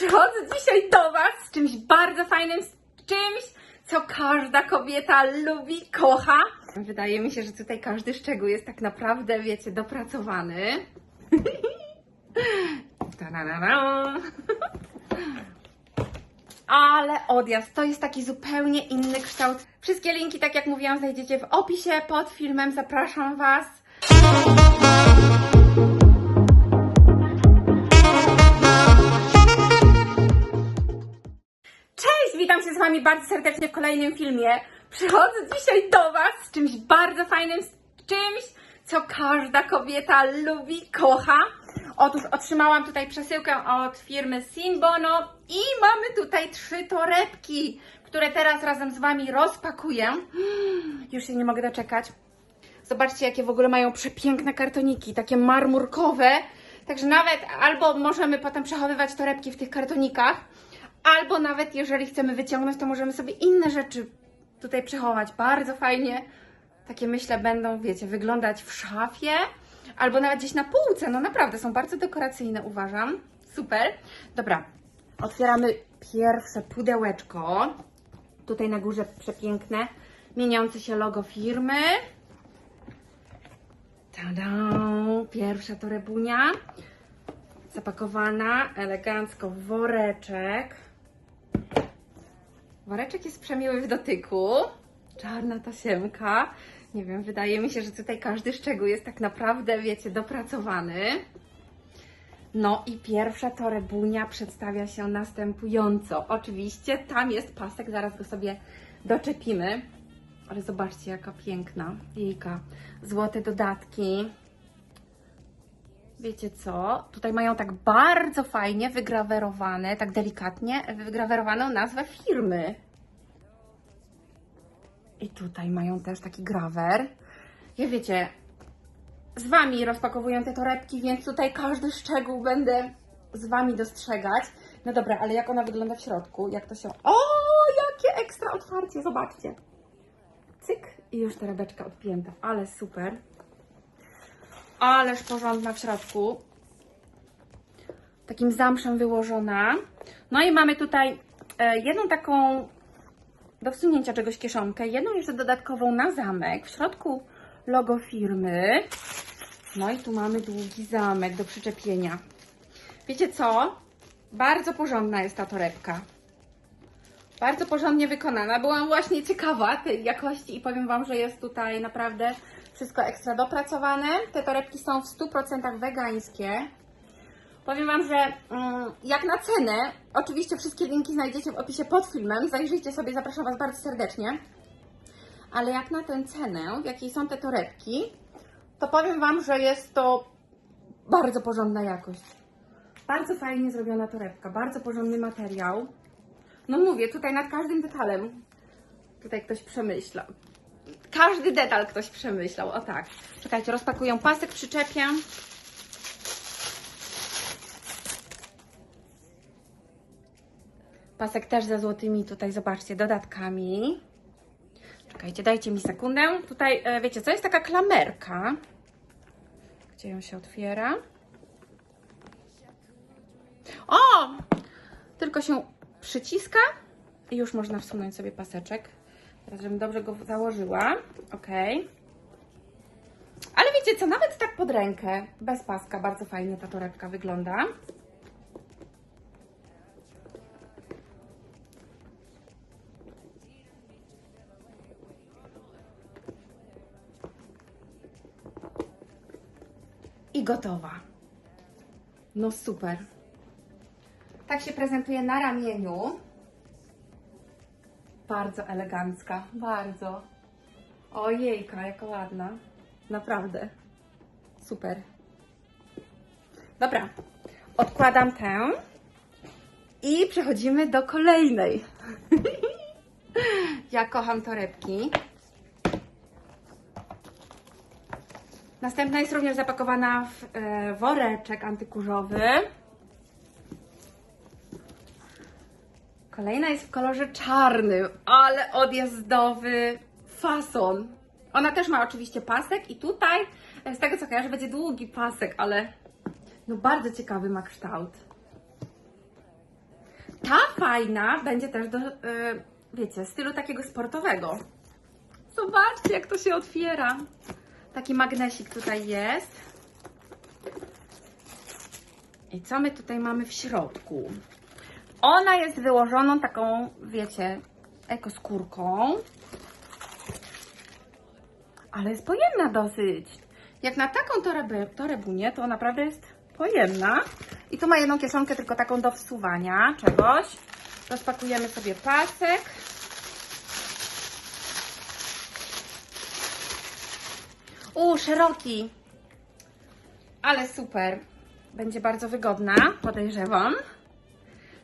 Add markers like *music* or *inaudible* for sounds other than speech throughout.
Przychodzę dzisiaj do Was z czymś bardzo fajnym, z czymś, co każda kobieta lubi, kocha. Wydaje mi się, że tutaj każdy szczegół jest tak naprawdę, wiecie, dopracowany. *laughs* Ale odjazd to jest taki zupełnie inny kształt. Wszystkie linki, tak jak mówiłam, znajdziecie w opisie pod filmem. Zapraszam Was. Wami bardzo serdecznie w kolejnym filmie. Przychodzę dzisiaj do Was z czymś bardzo fajnym, z czymś, co każda kobieta lubi, kocha. Otóż otrzymałam tutaj przesyłkę od firmy Sinbono i mamy tutaj trzy torebki, które teraz razem z Wami rozpakuję. *gasps* Już się nie mogę doczekać. Zobaczcie, jakie w ogóle mają przepiękne kartoniki, takie marmurkowe. Także nawet albo możemy potem przechowywać torebki w tych kartonikach, albo nawet jeżeli chcemy wyciągnąć, to możemy sobie inne rzeczy tutaj przechować. Bardzo fajnie. Takie myślę będą, wiecie, wyglądać w szafie, albo nawet gdzieś na półce. No naprawdę, są bardzo dekoracyjne, uważam. Super. Dobra, otwieramy pierwsze pudełeczko. Tutaj na górze przepiękne, mieniące się logo firmy. Tada! Pierwsza torebunia. Zapakowana elegancko w woreczek. Woreczek jest przemiły w dotyku. Czarna tasiemka. Nie wiem, wydaje mi się, że tutaj każdy szczegół jest tak naprawdę, wiecie, dopracowany. No i pierwsza torebunia przedstawia się następująco. Oczywiście tam jest pasek, zaraz go sobie doczepimy. Ale zobaczcie, jaka piękna. Jejka. Złote dodatki. Wiecie co? Tutaj mają tak bardzo fajnie wygrawerowane, tak delikatnie wygrawerowaną nazwę firmy. I tutaj mają też taki grawer. Ja wiecie, z Wami rozpakowuję te torebki, więc tutaj każdy szczegół będę z Wami dostrzegać. No dobra, ale jak ona wygląda w środku? Jak to się... O, jakie ekstra otwarcie, zobaczcie. Cyk i już torebeczka odpięta, ale super. Ależ porządna w środku. Takim zamszem wyłożona. No i mamy tutaj e, jedną taką do wsunięcia czegoś kieszonkę, jedną jeszcze dodatkową na zamek. W środku logo firmy. No i tu mamy długi zamek do przyczepienia. Wiecie co? Bardzo porządna jest ta torebka. Bardzo porządnie wykonana. Byłam właśnie ciekawa tej jakości i powiem Wam, że jest tutaj naprawdę wszystko ekstra dopracowane. Te torebki są w 100% wegańskie. Powiem Wam, że mm, jak na cenę, oczywiście wszystkie linki znajdziecie w opisie pod filmem. Zajrzyjcie sobie, zapraszam Was bardzo serdecznie. Ale jak na tę cenę, w jakiej są te torebki, to powiem Wam, że jest to bardzo porządna jakość. Bardzo fajnie zrobiona torebka, bardzo porządny materiał. No mówię, tutaj nad każdym detalem tutaj ktoś przemyślał. Każdy detal ktoś przemyślał, o tak. Czekajcie, rozpakuję pasek, przyczepię. Pasek też ze złotymi tutaj, zobaczcie, dodatkami. Czekajcie, dajcie mi sekundę. Tutaj, e, wiecie co, jest taka klamerka. Gdzie ją się otwiera? O! Tylko się przyciska i już można wsunąć sobie paseczek. Teraz, żebym dobrze go założyła. Ok. Ale wiecie co, nawet tak pod rękę, bez paska, bardzo fajnie ta torebka wygląda. I gotowa. No super. Tak się prezentuje na ramieniu. Bardzo elegancka, bardzo. Ojejka, jaka ładna. Naprawdę. Super. Dobra, odkładam tę i przechodzimy do kolejnej. *laughs* ja kocham torebki. Następna jest również zapakowana w e, woreczek antykurzowy. Kolejna jest w kolorze czarnym, ale odjazdowy fason. Ona też ma oczywiście pasek i tutaj, e, z tego co kojarzę, będzie długi pasek, ale no bardzo ciekawy ma kształt. fajna będzie też do, e, wiecie, stylu takiego sportowego. Zobaczcie, jak to się otwiera. Taki magnesik tutaj jest. I co my tutaj mamy w środku? Ona jest wyłożoną taką, wiecie, ekoskórką. Ale jest pojemna dosyć. Jak na taką torebę, torebunię, to naprawdę jest pojemna. I tu ma jedną kieszonkę, tylko taką do wsuwania czegoś. Rozpakujemy sobie pasek. U, szeroki. Ale super. Będzie bardzo wygodna, podejrzewam.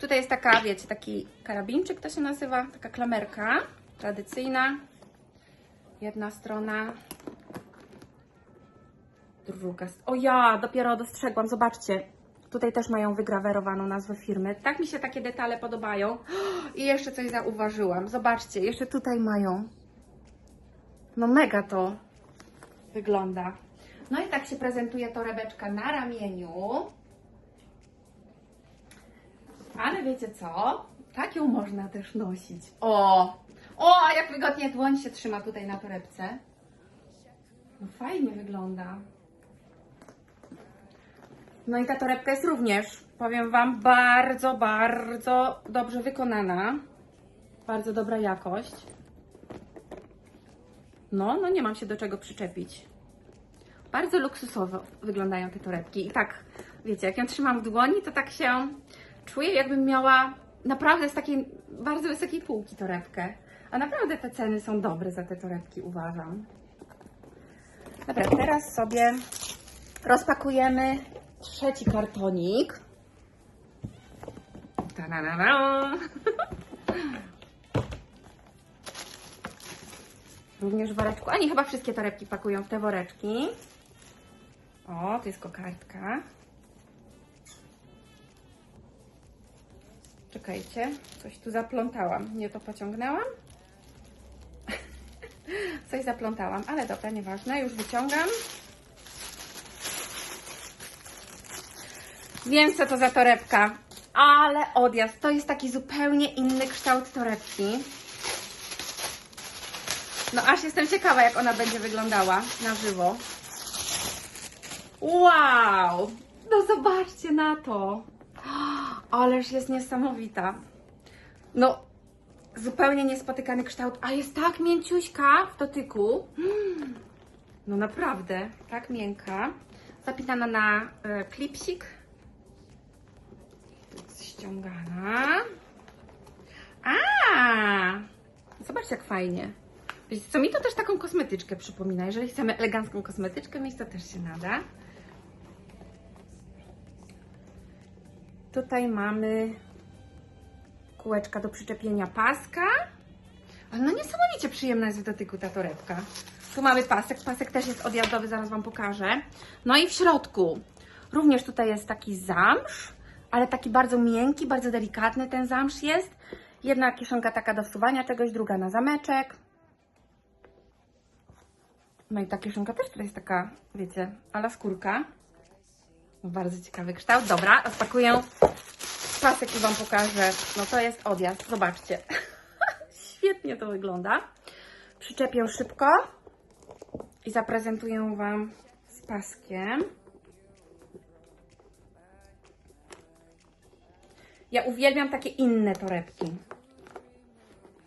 Tutaj jest taka, wiecie, taki karabinczyk to się nazywa, taka klamerka tradycyjna. Jedna strona, druga. O ja, dopiero dostrzegłam, zobaczcie. Tutaj też mają wygrawerowaną nazwę firmy. Tak mi się takie detale podobają. *gasps* I jeszcze coś zauważyłam. Zobaczcie, jeszcze tutaj mają. No mega to wygląda. No i tak się prezentuje torebeczka na ramieniu. Ale wiecie co? Tak ją można też nosić. O! O, a jak wygodnie dłoń się trzyma tutaj na torebce. No fajnie wygląda. No i ta torebka jest również, powiem Wam, bardzo, bardzo dobrze wykonana. Bardzo dobra jakość. No, no nie mam się do czego przyczepić. Bardzo luksusowo wyglądają te torebki. I tak, wiecie, jak ją trzymam w dłoni, to tak się czuję, jakbym miała naprawdę z takiej bardzo wysokiej półki torebkę. A naprawdę te ceny są dobre za te torebki, uważam. Dobra, teraz sobie rozpakujemy trzeci kartonik. Ta-da-da-da. *laughs* Również w woreczku. A nie, chyba wszystkie torebki pakują w te woreczki. O, to jest kokardka. Czekajcie, coś tu zaplątałam. Nie to pociągnęłam? *laughs* Coś zaplątałam, ale dobra, nieważne. Już wyciągam. Wiem, co to za torebka, ale odjazd. To jest taki zupełnie inny kształt torebki. No aż jestem ciekawa, jak ona będzie wyglądała na żywo. Wow! No zobaczcie na to. Ależ jest niesamowita. No, zupełnie niespotykany kształt, a jest tak mięciuśka w dotyku. No naprawdę, tak miękka. Zapinana na e, klipsik. Ściągana. A! Zobaczcie, jak fajnie. Wiecie co, mi to też taką kosmetyczkę przypomina. Jeżeli chcemy elegancką kosmetyczkę mieć, to też się nada. Tutaj mamy kółeczka do przyczepienia paska. Ale no niesamowicie przyjemna jest w dotyku ta torebka. Tu mamy pasek. Pasek też jest odjazdowy, zaraz Wam pokażę. No i w środku również tutaj jest taki zamsz, ale taki bardzo miękki, bardzo delikatny ten zamsz jest. Jedna kieszonka taka do wsuwania czegoś, druga na zameczek. No i ta kieszonka też tutaj jest taka, wiecie, ala skórka. Bardzo ciekawy kształt. Dobra, rozpakuję pasek i Wam pokażę. No to jest odjazd, zobaczcie. *laughs* Świetnie to wygląda. Przyczepię szybko i zaprezentuję Wam z paskiem. Ja uwielbiam takie inne torebki.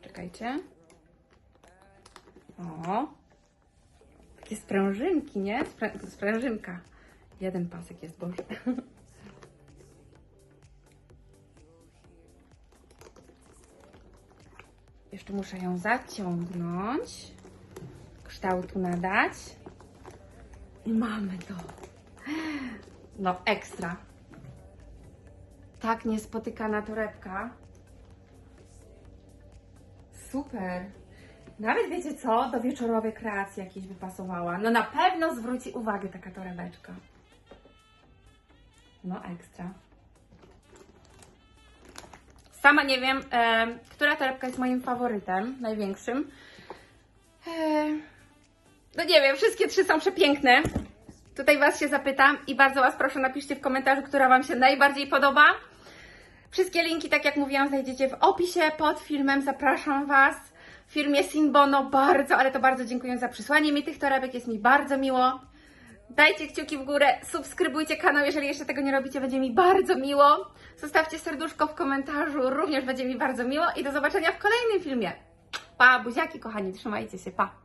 Czekajcie. O. Takie sprężynki, nie? Sprę sprężynka. Jeden pasek jest, Boże. Jeszcze muszę ją zaciągnąć. Kształtu nadać. I mamy to. No, ekstra. Tak niespotykana torebka. Super. Nawet wiecie co? Do wieczorowej kreacji jakiejś by pasowała. No na pewno zwróci uwagę taka torebeczka. No ekstra. Sama nie wiem, e, która torebka jest moim faworytem, największym. E, no nie wiem, wszystkie trzy są przepiękne. Tutaj Was się zapytam i bardzo Was proszę napiszcie w komentarzu, która Wam się najbardziej podoba. Wszystkie linki, tak jak mówiłam, znajdziecie w opisie pod filmem. Zapraszam Was. W firmie Sinbono bardzo, ale to bardzo dziękuję za przysłanie mi tych torebek. Jest mi bardzo miło. Dajcie kciuki w górę, subskrybujcie kanał, jeżeli jeszcze tego nie robicie, będzie mi bardzo miło. Zostawcie serduszko w komentarzu, również będzie mi bardzo miło. I do zobaczenia w kolejnym filmie. Pa, buziaki kochani, trzymajcie się, pa.